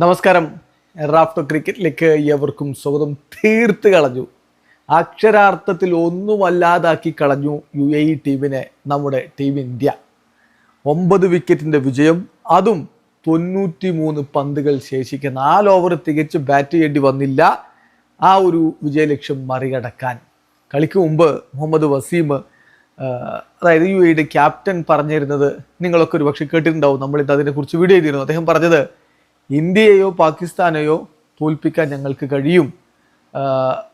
നമസ്കാരം. റാഫ്റ്റോ ക്രിക്കറ്റിലേക്ക് എവർക്കും സ്വാഗതം. തീർത്ത് കളഞ്ഞു. അക്ഷരാർത്ഥത്തിൽ ഒന്നുമല്ലാതാക്കി കളഞ്ഞു യു എ ഇ ടീമിനെ നമ്മുടെ ടീം ഇന്ത്യ. ഒമ്പത് വിക്കറ്റിന്റെ വിജയം അതും തൊണ്ണൂറ്റി മൂന്ന് പന്തുകൾ ശേഷിക്കുന്ന നാല് ഓവർ തികച്ച് ബാറ്റ് ചെയ്യേണ്ടി വന്നില്ല. ആ ഒരു വിജയലക്ഷ്യം മറികടക്കാൻ. കളിക്ക് മുമ്പ് മുഹമ്മദ് വസീം അതായത് യു എയുടെ ക്യാപ്റ്റൻ പറഞ്ഞിരുന്നത് നിങ്ങളൊക്കെ ഒരു പക്ഷേ കേട്ടിട്ടുണ്ടാവും. നമ്മളിത് അതിനെക്കുറിച്ച് വീഡിയോ ചെയ്തിരുന്നു. അദ്ദേഹം പറഞ്ഞത് ഇന്ത്യയെയോ പാകിസ്ഥാനെയോ തോൽപ്പിക്കാൻ ഞങ്ങൾക്ക് കഴിയും.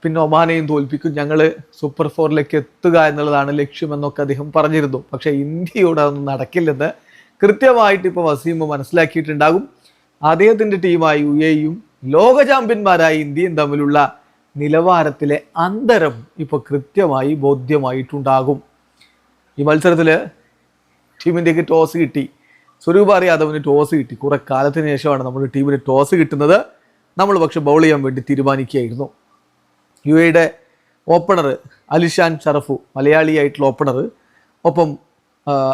പിന്നെ ഒമാനെയും തോൽപ്പിക്കും. ഞങ്ങൾ സൂപ്പർ ഫോറിലേക്ക് എത്തുക എന്നുള്ളതാണ് ലക്ഷ്യമെന്നൊക്കെ അദ്ദേഹം പറഞ്ഞിരുന്നു. പക്ഷേ ഇന്ത്യയോട് അതൊന്നും നടക്കില്ലെന്ന് കൃത്യമായിട്ട് ഇപ്പോൾ വസീം മനസ്സിലാക്കിയിട്ടുണ്ടാകും. അദ്ദേഹത്തിന്റെ ടീമായി യു എയും ലോക ചാമ്പ്യന്മാരായ ഇന്ത്യയും തമ്മിലുള്ള നിലവാരത്തിലെ അന്തരം ഇപ്പോൾ കൃത്യമായി ബോധ്യമായിട്ടുണ്ടാകും. ഈ മത്സരത്തിൽ ടീം ഇന്ത്യയ്ക്ക് ടോസ് കിട്ടി. സ്വരൂപ യാദവിന് ടോസ് കിട്ടി. കുറെ കാലത്തിന് ശേഷമാണ് നമ്മുടെ ടീമിന് ടോസ് കിട്ടുന്നത്. നമ്മൾ പക്ഷെ ബൗൾ ചെയ്യാൻ വേണ്ടി തീരുമാനിക്കുകയായിരുന്നു. യു എയുടെ ഓപ്പണർ അലിഷാൻ ഷറഫു മലയാളിയായിട്ടുള്ള ഓപ്പണർ ഒപ്പം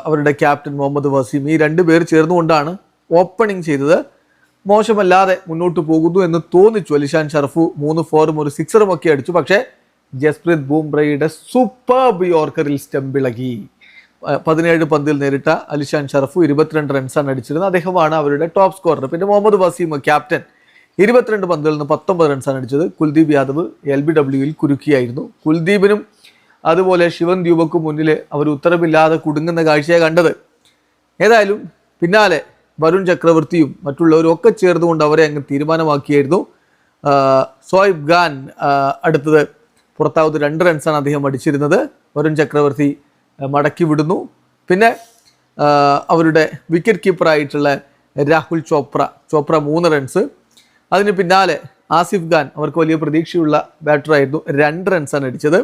അവരുടെ ക്യാപ്റ്റൻ മുഹമ്മദ് വസീം ഈ രണ്ട് പേർ ചേർന്നുകൊണ്ടാണ് ഓപ്പണിംഗ് ചെയ്തത്. മോശമല്ലാതെ മുന്നോട്ട് പോകുന്നു എന്ന് തോന്നിച്ചു അലിഷാൻ ഷറഫു. മൂന്ന് ഫോറും ഒരു സിക്സറും ഒക്കെ അടിച്ചു. പക്ഷേ ജസ്പ്രീത് ബൂംബ്രയുടെ സൂപ്പർബ് യോർക്കറിൽ സ്റ്റംപിളകി പതിനേഴ് പന്തിൽ നേരിട്ട അലിഷാൻ ഷറഫു ഇരുപത്തിരണ്ട് റൺസാണ് അടിച്ചിരുന്നത്. അദ്ദേഹമാണ് അവരുടെ ടോപ്പ് സ്കോറർ. പിന്നെ മുഹമ്മദ് വസീം ക്യാപ്റ്റൻ ഇരുപത്തിരണ്ട് പന്തിൽ നിന്ന് പത്തൊമ്പത് റൺസാണ് അടിച്ചത്. കുൽദീപ് യാദവ് എൽ ബി ഡബ്ല്യുവിൽ കുരുക്കിയായിരുന്നു. കുൽദീപിനും അതുപോലെ ശിവൻ ദ്യൂബക്കും മുന്നിൽ അവർ ഉത്തരവില്ലാതെ കുടുങ്ങുന്ന കാഴ്ചയാണ് കണ്ടത്. ഏതായാലും പിന്നാലെ വരുൺ ചക്രവർത്തിയും മറ്റുള്ളവരും ഒക്കെ ചേർന്നുകൊണ്ട് അവരെ അങ്ങ് തീരുമാനമാക്കിയായിരുന്നു. സോയിബ് ഖാൻ അടുത്തത് പുറത്താവത്ത് രണ്ട് റൺസാണ് അദ്ദേഹം അടിച്ചിരുന്നത്. വരുൺ ചക്രവർത്തി മടക്കി വിടുന്നു. പിന്നെ അവരുടെ വിക്കറ്റ് കീപ്പറായിട്ടുള്ള രാഹുൽ ചോപ്ര ചോപ്ര മൂന്ന് റൺസ് അതിന് പിന്നാലെ ആസിഫ് ഖാൻ അവർക്ക് വലിയ പ്രതീക്ഷയുള്ള ബാറ്ററായിരുന്നു രണ്ട് റൺസാണ് അടിച്ചത്.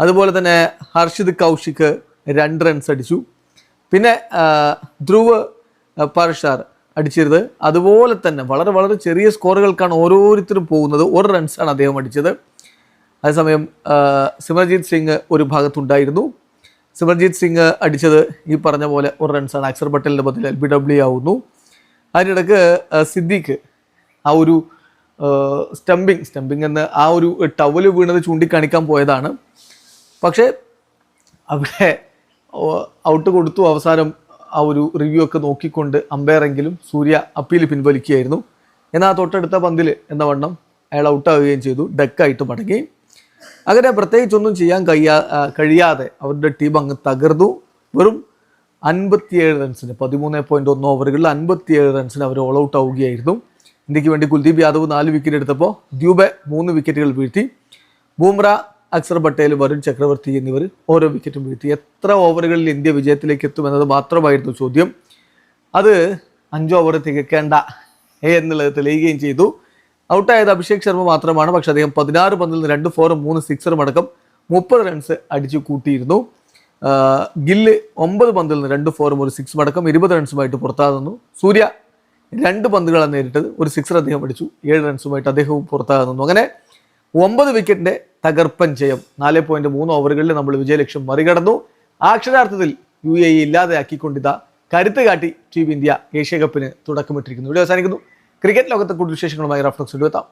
അതുപോലെ തന്നെ ഹർഷിദ് കൗശിക് രണ്ട് റൺസ് അടിച്ചു. പിന്നെ ധ്രുവ് പാർഷാർ അടിച്ചിരുന്നത്. അതുപോലെ തന്നെ വളരെ വളരെ ചെറിയ സ്കോറുകൾക്കാണ് ഓരോരുത്തരും പോകുന്നത്. ഒരു റൺസാണ് അദ്ദേഹം അടിച്ചത്. അതേസമയം സിമർജീത് സിംഗ് ഒരു ഭാഗത്തുണ്ടായിരുന്നു. സിമർജീത് സിംഗ് അടിച്ചത് ഈ പറഞ്ഞ പോലെ ഒരു റൺസാണ് അക്സർ പട്ടേലിന്റെ ബദൽ എൽ ബി ഡബ്ല്യു ആവുന്നു. അതിനിടക്ക് സിദ്ദിഖ് സിദ്ദീഖ് ആ ഒരു സ്റ്റംപിങ് സ്റ്റംപിങ് എന്ന് ആ ഒരു ടവൽ വീണത് ചൂണ്ടിക്കാണിക്കാൻ പോയതാണ്. പക്ഷേ അവിടെ ഔട്ട് കൊടുത്തു. അവസാനം ആ ഒരു റിവ്യൂ ഒക്കെ നോക്കിക്കൊണ്ട് അമ്പയറെങ്കിലും സൂര്യ അപ്പീൽ പിൻവലിക്കുകയായിരുന്നു. എന്നാൽ തൊട്ടടുത്ത പന്തിൽ എന്ന വണ്ണം അയാൾ ഔട്ടാവുകയും ചെയ്തു. ഡെക്കായിട്ട് മടങ്ങി. അങ്ങനെ പ്രത്യേകിച്ചൊന്നും ചെയ്യാൻ കഴിയാ കഴിയാതെ അവരുടെ ടീം അങ്ങ് തകർന്നു. വെറും അൻപത്തിയേഴ് റൺസിന് പതിമൂന്ന് പോയിന്റ് ഒന്ന് ഓവറുകളിൽ അൻപത്തിയേഴ് റൺസിന് അവർ ഓൾ ഔട്ട് ആവുകയായിരുന്നു. ഇന്ത്യയ്ക്ക് വേണ്ടി കുൽദീപ് യാദവ് നാല് വിക്കറ്റ് എടുത്തപ്പോൾ ദ്യൂബെ മൂന്ന് വിക്കറ്റുകൾ വീഴ്ത്തി. ബൂംറ അക്സർ പട്ടേൽ വരുൺ ചക്രവർത്തി എന്നിവർ ഓരോ വിക്കറ്റും വീഴ്ത്തി. എത്ര ഓവറുകളിൽ ഇന്ത്യ വിജയത്തിലേക്ക് എത്തുമെന്നത് മാത്രമായിരുന്നു ചോദ്യം. അത് അഞ്ച് ഓവർ തികക്കേണ്ട എന്നുള്ളത് തെളിയുകയും ചെയ്തു. ഔട്ടായത് അഭിഷേക് ശർമ്മ മാത്രമാണ്. പക്ഷെ അദ്ദേഹം പതിനാറ് പന്തിൽ നിന്ന് രണ്ട് ഫോറും മൂന്ന് സിക്സറും അടക്കം മുപ്പത് റൺസ് അടിച്ചു കൂട്ടിയിരുന്നു. ഗില്ല് ഒമ്പത് പന്തിൽ നിന്ന് രണ്ട് ഫോറും ഒരു സിക്സും അടക്കം ഇരുപത് റൺസുമായിട്ട് പുറത്താകുന്നു സൂര്യ രണ്ട് പന്തുകളാണ് നേരിട്ടത്. ഒരു സിക്സർ അദ്ദേഹം അടിച്ചു. ഏഴ് റൺസുമായിട്ട് അദ്ദേഹവും പുറത്താകുന്നു അങ്ങനെ ഒമ്പത് വിക്കറ്റിന്റെ തകർപ്പൻ ജയം. നാല് പോയിന്റ് മൂന്ന് ഓവറുകളിൽ നമ്മൾ വിജയലക്ഷ്യം മറികടന്നു. അക്ഷരാർത്ഥത്തിൽ യു എ ഇല്ലാതെയാക്കിക്കൊണ്ടിതാ കരുത്ത് കാട്ടി ടീം ഇന്ത്യ ഏഷ്യ കപ്പിന് തുടക്കമിട്ടിരിക്കുന്നു. ഇവിടെ അവസാനിക്കുന്നു. ക്രിക്കറ്റ് ലോകത്തെ കൂടുതൽ വിശേഷങ്ങളുമായി റഫ്ലക്സ് എത്താം.